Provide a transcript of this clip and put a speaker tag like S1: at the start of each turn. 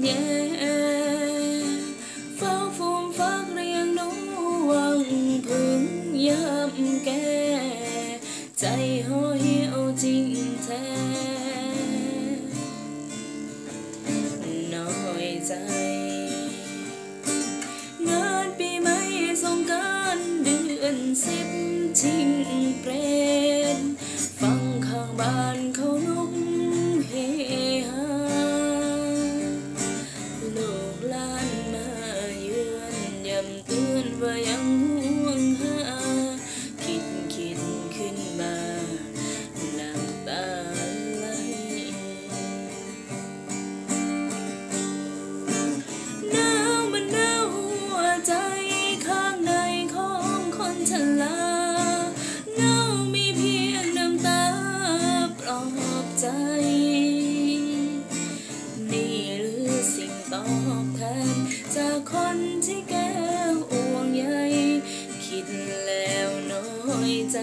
S1: 年。 ที่แก้วอ่วงใหญ่ คิดแล้วน้อยใจ